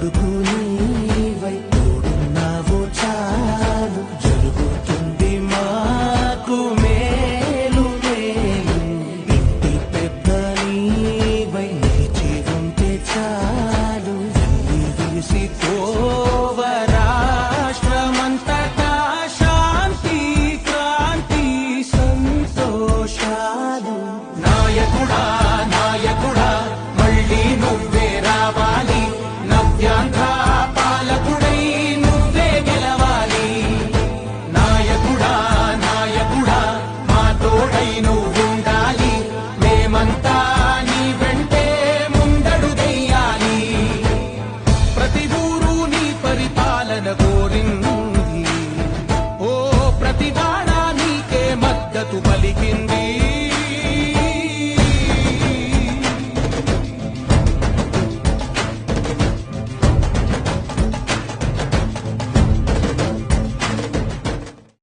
tudo por పలికింది ఓ ప్రతి నీకే మద్దతు పలికింది.